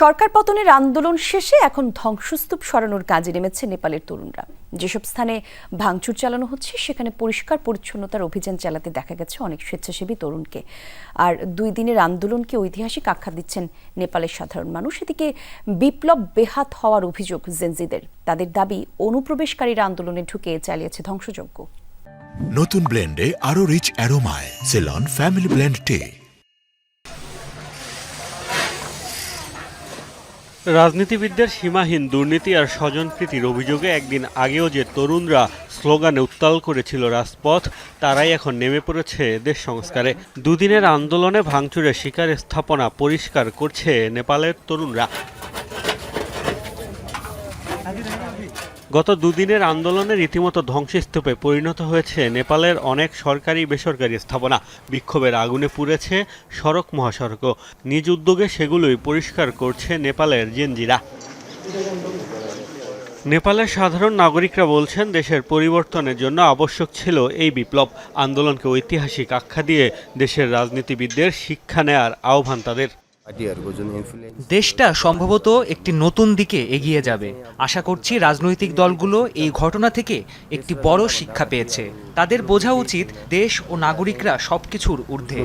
সরকার পতনের আন্দোলন শেষে এখন ধ্বংসস্তূপ সরানোর কাজে নেমেছে নেপালের তরুণরা। যেসব স্থানে ভাঙচুর চালানো হচ্ছে, সেখানে পরিষ্কার পরিচ্ছন্নতার অভিযান চালাতে দেখা গেছে অনেক স্বেচ্ছাসেবী তরুণকে। আর দুই দিনের আন্দোলনকে ঐতিহাসিক আখ্যা দিচ্ছেন নেপালের সাধারণ মানুষ। এদিকে বিপ্লব বেহাত হওয়ার অভিযোগ জেনজিদের। তাদের দাবি, অনুপ্রবেশকারীরা আন্দোলনে ঢুকে চালিয়েছে ধ্বংসযজ্ঞ। নতুন ব্লেন্ডে আরও রিচ অ্যারোমায় সেলন ফ্যামিলি ব্লেন্ড টে রাজনীতিবিদদের সীমাহীন দুর্নীতি আর স্বজনপ্রীতির অভিযোগে একদিন আগেও যে তরুণরা স্লোগানে উত্তাল করেছিল রাজপথ, তারাই এখন নেমে পড়েছে দেশ সংস্কারে। দুদিনের আন্দোলনে ভাঙচুরের শিকার স্থাপনা পরিষ্কার করছে নেপালের তরুণরা। গত দুদিনের আন্দোলনে রীতিমতো ধ্বংসস্তূপে পরিণত হয়েছে নেপালের অনেক সরকারি বেসরকারি স্থাপনা। বিক্ষোভের আগুনে পুড়েছে সড়ক মহাসড়ক। নিজ উদ্যোগে সেগুলোই পরিষ্কার করছে নেপালের জেনজিরা। নেপালের সাধারণ নাগরিকরা বলছেন, দেশের পরিবর্তনের জন্য আবশ্যক ছিল এই বিপ্লব। আন্দোলনকে ঐতিহাসিক আখ্যা দিয়ে দেশের রাজনীতিবিদদের শিক্ষা নেয়ার আহ্বান তাদের। দেশটা সম্ভবত একটি নতুন দিকে এগিয়ে যাবে। আশা করছি রাজনৈতিক দলগুলো এই ঘটনা থেকে একটি বড় শিক্ষা পেয়েছে। তাদের বোঝা উচিত দেশ ও নাগরিকরা সবকিছুর ঊর্ধ্বে।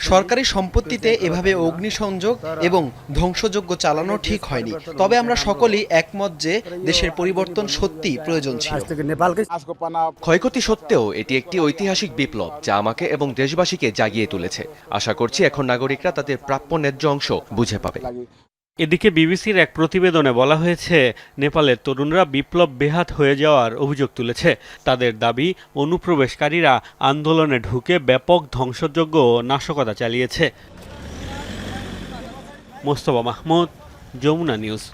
সরকারি সম্পত্তিতে এভাবে অগ্নিসংযোগ এবং ধ্বংসযোগ্য চালানো ঠিক হয়নি। তবে আমরা সকলেই একমত যে দেশের পরিবর্তন সত্যি প্রয়োজন ছিল। ক্ষয়ক্ষতি সত্ত্বেও এটি একটি ঐতিহাসিক বিপ্লব যা আমাকে এবং দেশবাসীকে জাগিয়ে তুলেছে। আশা করছি এখন নাগরিকরা তাদের প্রাপ্য ন্যায্য অংশ বুঝে পাবে। এদিকে বিবিসির এক প্রতিবেদনে বলা হয়েছে, নেপালের তরুণরা বিপ্লব বেহাত হয়ে যাওয়ার অভিযোগ তুলেছে। তাদের দাবি, অনুপ্রবেশকারীরা আন্দোলনে ঢুকে ব্যাপক ধ্বংসযোগ্য নাশকতা চালিয়েছে। মোস্তফা মাহমুদ, যমুনা নিউজ।